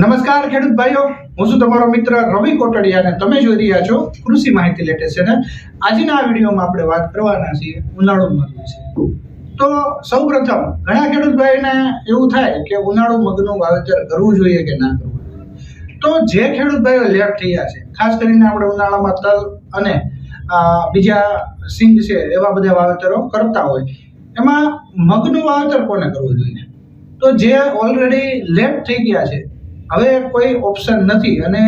નમસ્કાર, ખેડૂત ભાઈઓ. હું છું તમારો મિત્ર રવિ કોટડિયા અને તમે જોઈ રહ્યા છો કૃષિ માહિતી લેટેસ્ટ અને આજના આ વિડીયોમાં આપણે વાત કરવાના છીએ ઉનાળુ મગ વિશે. તો સૌપ્રથમ, ઘણા ખેડૂત ભાઈને એવું થાય કે ઉનાળુ મગનું વાવેતર કરવું જોઈએ કે ના કરવું તો જે ખેડૂત ભાઈઓ લેટ થયા છે, ખાસ કરીને આપણે ઉનાળામાં તલ અને બીજા સિંગ છે, એવા બધા વાવેતરો કરતા હોય, એમાં મગનું વાવેતર કોને કરવું જોઈએ? તો જે ઓલરેડી લેટ થઈ ગયા છે હવે કોઈ ઓપ્શન નથી. અને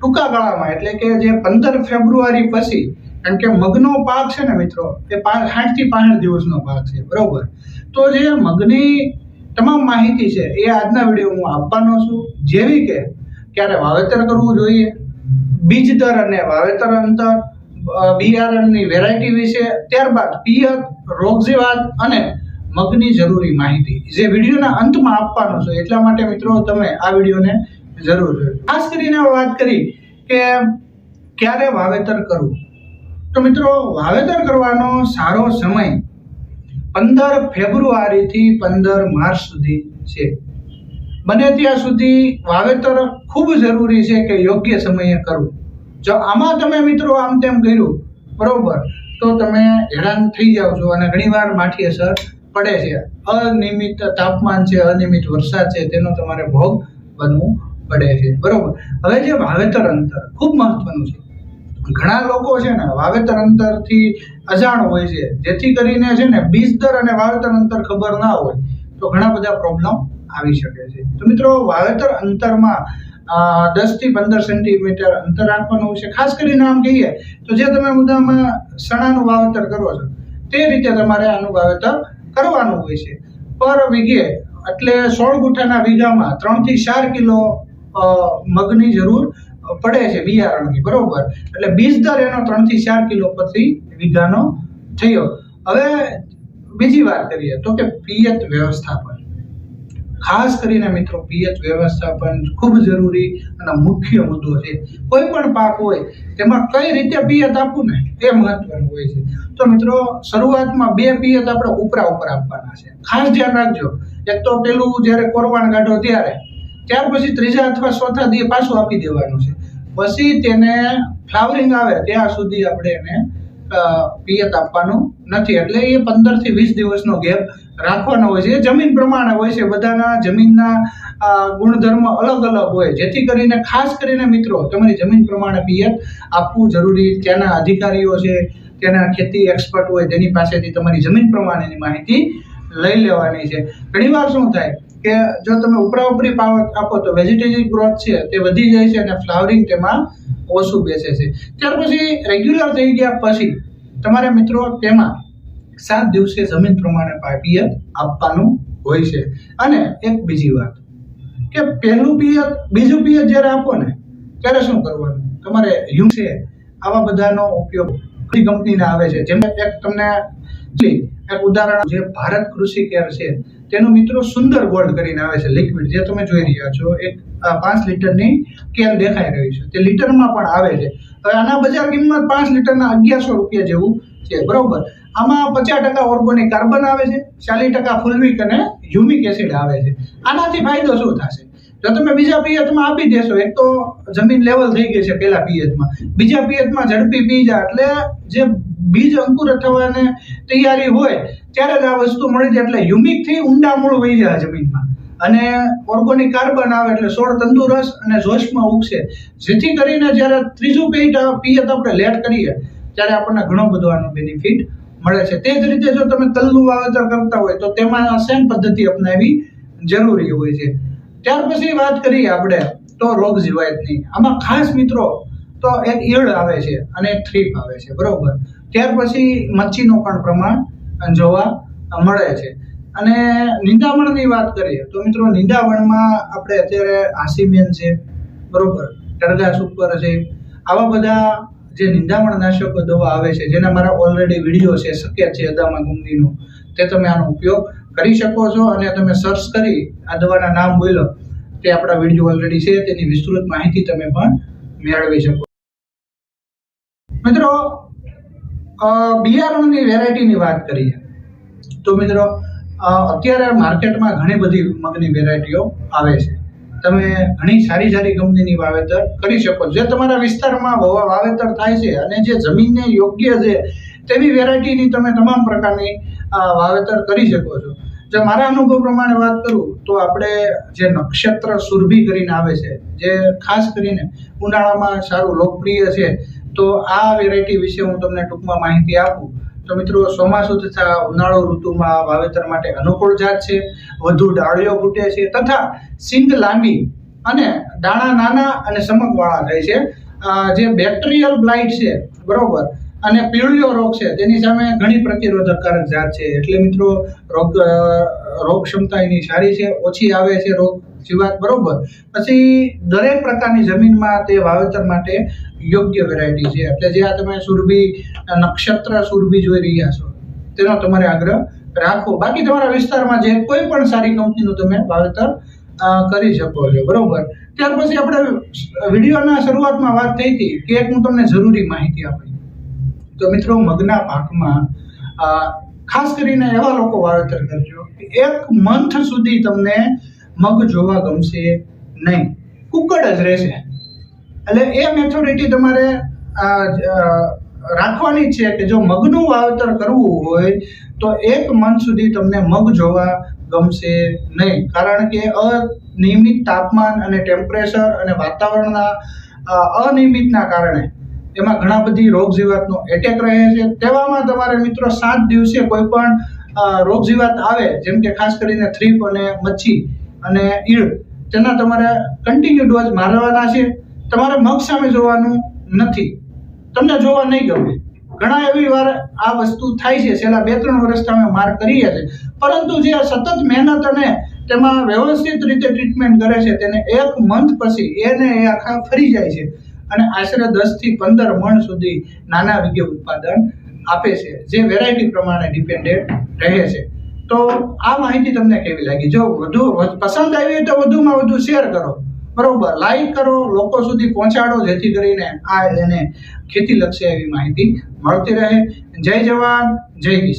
ટૂંકા ગાળામાં, એટલે કે જે પંદર ફેબ્રુઆરી પછી, કારણ કે મગનો પાક છે ને મિત્રો, એ સાઠથી પાસઠ દિવસનો પાક છે, બરોબર? તો જે મગની તમામ માહિતી છે, એ આજના વીડિયો હું આપવાનો છું. જેવી કે, ક્યારે વાવેતર કરવું જોઈએ, બીજ દર અને વાવેતર અંતર બિયારણની વેરાયટી વિશે, ત્યારબાદ પિયત, રોગજીવાત અને મગની જરૂરી માહિતી જે વિડીયોના અંતમાં આપવાનો છે. એટલા માટે મિત્રો તમે આ વિડીયોને જરૂર ખાસ કરીને વાત કરી કે ક્યારે વાવેતર કરવું? તો મિત્રો, વાવેતર કરવાનો સારો સમય પંદર ફેબ્રુઆરીથી પંદર માર્ચ સુધી છે. બને ત્યાં સુધી વાવેતર ખૂબ જરૂરી છે કે યોગ્ય સમયે કરવું. જો આમાં તમે મિત્રો આમ તેમ કર્યું, બરોબર, તો તમે હેરાન થઈ જાઓ છો અને ઘણીવાર માઠી અસર પડે છે. અનિયમિત તાપમાન છે, અનિયમિત વરસાદ છે, તેનો તમારે ભોગ બનવું પડે છે. બરોબર? હવે જે વાવેતર અંતર ખૂબ મહત્વનું છે. ઘણા લોકો છે ને વાવેતર અંતરથી અજાણ હોય છે. જેથી કરીને છે ને બીજ દર અને વાવેતર અંતર ખબર ના હોય, તો ઘણા બધા પ્રોબ્લેમ આવી શકે છે. તો મિત્રો, વાવેતર અંતરમાં દસથી પંદર સેન્ટીમીટર અંતર રાખવાનું છે. ખાસ કરીને આમ કહીએ, તો જે તમે મુદ્દામાં સણાનું વાવેતર કરો છો, તે રીતે તમારે આનું વાવેતર કરવાનું હોય છે. પર વીઘે, એટલે સોળ ગુઠાના વીઘામાં ત્રણથી ચાર કિલો મગની જરૂર પડે છે બિયારણની, બરોબર? એટલે બીજ દર એનો ત્રણથી ચાર કિલો પછી વીઘાનો થયો. હવે બીજી વાત કરીએ, તો કે પિયત વ્યવસ્થાપન. ખાસ કરીને મિત્રો, પિયત વ્યવસ્થાપન ખૂબ જરૂરી અને મુખ્ય મુદ્દો છે. કોઈ પણ પાક હોય, તેમાં કઈ રીતે પિયત આપવું ને એ મહત્વનું હોય છે. તો મિત્રો, શરૂઆતમાં બે પિયત આપણે ઉપરા ઉપર આપવાના છે. ખાસ ધ્યાન રાખજો. એક તો પેલું જ્યારે કોરવાણ કાઢો ત્યારે, ત્યાર પછી ત્રીજા અથવા ચોથા દિવસ પાછું આપી દેવાનું છે. પછી તેને ફ્લાવરિંગ આવે, ત્યાં સુધી આપણે એને પિયત આપવાનું નથી. એટલે એ પંદરથી વીસ દિવસનો ગેપ રાખવાનો હોય છે. જમીન પ્રમાણે હોય છે. બધાના જમીનના ગુણધર્મ અલગ અલગ હોય. જેથી કરીને ખાસ કરીને મિત્રો, તમારી જમીન પ્રમાણે પિયત આપવું જરૂરી. ત્યાંના અધિકારીઓ છે, ત્યાંના ખેતી એક્સપર્ટ હોય, તેની પાસેથી તમારી જમીન પ્રમાણેની માહિતી લઈ લેવાની છે. ઘણીવાર શું થાય કે જો તમે ઉપરા ઉપરી પાવક આપો તો વેજીટેરિયન ગ્રોથ છે, તે વધી જાય છે અને ફ્લાવરિંગ તેમાં ઓછું બેસે છે. ત્યાર પછી રેગ્યુલર થઈ ગયા પછી તમારે મિત્રો તેમાં સાત દિવસે જમીન પ્રમાણે પિયત આપવાનું હોય છે. અને એક બીજી વાત કે પહેલું પિયત બીજું પિયત જ્યારે આપો ને, ત્યારે શું કરવાનું? તમારે યુ છે આવા બધાનો ઉપયોગ ઘણી કંપનીના આવે છે. જેમ એક તમને એક ઉદાહરણ જે ભારત કૃષિ કેર છે તેનું મિત્રો સુંદર ગોલ્ડ કરીને આવે છે લિક્વિડ જે તમે જોઈ રહ્યા છો, એક પાંચ લીટરની કેન દેખાઈ રહી છે. તે લીટરમાં પણ આવે છે. હવે આના બજાર કિંમત પાંચ લીટરના અગિયારસો રૂપિયા જેવું છે. બરોબર? આમાં પચાસ ટકા ઓર્ગોનિક કાર્બન આવે છે, ચાલીસ ટકા ફુલવિક અને હ્યુમિક એસિડ આવે છે. આનાથી ફાયદો શું થશે? જો તમે બીજા પિયતમાં આપી દેશો, એક તો જમીન લેવલ થઈ ગઈ છે પેલા પિયતમાં. બીજા પિયતમાં ઝડપી બીજા એટલે જે બીજ અંકુર થવાને તૈયારી હોય, ત્યારે જ આ વસ્તુ મળી જાય. એટલે હ્યુમિકથી ઊંડા મૂળ વહી જાય જમીનમાં. અને ઓર્ગોનિક કાર્બન આવે એટલે છોડ તંદુરસ્ત અને જોશમાં ઉગશે. જેથી કરીને જ્યારે ત્રીજું પેટ પિયત આપણે લેટ કરીએ, ત્યારે આપણને ઘણો બધો આનો બેનિફિટ મળે છે. તે જ રીતે જો તમે તલનું વાવેતર કરતા હોય, તો તેમાં સેમ પદ્ધતિ અપનાવી જરૂરી હોય છે. ત્યાર પછી વાત કરીએ આપણે તો રોગ જીવાયતની. આમાં ખાસ મિત્રો, તો એક ઈયળ આવે છે અને થ્રીપ આવે છે. બરોબર? ત્યાર પછી મચ્છીનું પણ પ્રમાણ જોવા મળે છે. અને નિંદામણની વાત કરીએ તો મિત્રો નિંદામણમાં આપણે અત્યારે આસીમેન છે, બરોબર? ટરગા સુપર છે. આવા બધા જે નિંદામણ નાશકો દવા આવે છે, જેના મારા ઓલરેડી વીડિયો છે શક્ય છે અદામા ગુંદીનો તે તમે આનો ઉપયોગ કરી શકો છો અને તમે સર્ચ કરી આ દવાના નામ બોલો તે આપણા વીડિયો ઓલરેડી છે, તેની વિસ્તૃત માહિતી તમે પણ મેળવી શકો મિત્રો બિયારણની વેરાયટીની વાત કરીએ. તો મિત્રો અત્યારે માર્કેટમાં ઘણી બધી મગની વેરાયટીઓ આવે છે. તમે ઘણી સારી સારી કંપનીની વાવેતર કરી શકો. જે તમારા વિસ્તારમાં વાવેતર થાય છે અને જે જમીનને યોગ્ય છે, તેવી વેરાયટીની તમે તમામ પ્રકારની વાવેતર કરી શકો છો. જો મારા અનુભવ પ્રમાણે વાત કરું, તો આપણે જે નક્ષત્ર સુરભી કરીને આવે છે, જે ખાસ કરીને ઉનાળામાં સારું લોકપ્રિય છે તો આ વેરાયટી વિશે હું તમને ટૂંકમાં માહિતી આપું. તો મિત્રો ચોમાસું તથા ઉનાળો ઋતુમાં વાવેતર માટે અનુકૂળ જાત છે, વધુ ડાળીઓ ફૂટે છે તથા સિંગ લાંબી અને દાણા નાના અને સમકવાળા થાય છે. જે બેક્ટેરિયલ બ્લાઇટ છે, બરોબર? અને પીળીઓ રોગ છે, તેની સામે ઘણી પ્રતિરોધકકારક જાત છે. એટલે મિત્રો, રોગ રોગ ક્ષમતા એની સારી છે, ઓછી આવે છે રોગ જીવાત, બરોબર? પછી દરેક પ્રકારની જમીનમાં તે વાવેતર માટે યોગ્ય વેરાયટી છે. એટલે જે આ તમે સુરભી નક્ષત્ર સુરભી જોઈ રહ્યા છો, તેનો તમારે આગ્રહ રાખો બાકી તમારા વિસ્તારમાં જે કોઈ પણ સારી કંપનીનું તમે વાવેતર કરી શકો છો. બરોબર? ત્યાર પછી આપણે વિડીયોના શરૂઆતમાં વાત થઈ હતી કે એક હું તમને જરૂરી માહિતી આપી. તો મિત્રો, મગના પાકમાં ખાસ કરીને એવા લોકો વાવેતર કરજો એક મંથ સુધી તમને મગ જોવા ગમશે નહીં. કુકડ જ રહેશે. એટલે એ મેચ્યોરિટી તમારે રાખવાની છે કે જો મગનું વાવેતર કરવું હોય, તો એક મન સુધી તમને મગ જોવા ગમશે નહીં. કારણ કે અનિયમિત તાપમાન અને ટેમ્પરેચર અને વાતાવરણના અનિયમિતના કારણે એમાં ઘણા બધી રોગ જીવાતનો એટેક રહે છે. તેવામાં તમારે મિત્રો સાત દિવસે કોઈ પણ રોગ જીવાત આવે, જેમ કે ખાસ કરીને થ્રીપ અને મચ્છી અને ઈળ, તેના તમારે કન્ટિન્યુ ડોઝ મારવાના છે. તમારે મગ સામે જોવાનું નથી. તમને જોવા નહીં ગમે. ઘણા એવી વાર આ વસ્તુ થાય છે, છેલ્લા બે ત્રણ વર્ષથી અમે માર કરીએ છીએ પરંતુ જે સતત મહેનત અને તેમાં વ્યવસ્થિત રીતે ટ્રીટમેન્ટ કરે છે, તેને એક મંથ પછી એને એ આખા ફરી જાય છે. અને આશરે દસથી પંદર મણ સુધી નાના વિગે ઉત્પાદન આપે છે, જે વેરાયટી પ્રમાણે ડિપેન્ડેન્ટ રહે છે. તો આ માહિતી તમને કેવી લાગી? જો વધુ પસંદ આવી હોય તો વધુમાં વધુ શેર કરો. બરોબર. લાઈક કરો, લોકો સુધી પહોંચાડો, જેથી કરીને આ એને ખેતી લક્ષી એવી માહિતી મળતી રહે. જય જવાન, જય કિસાન.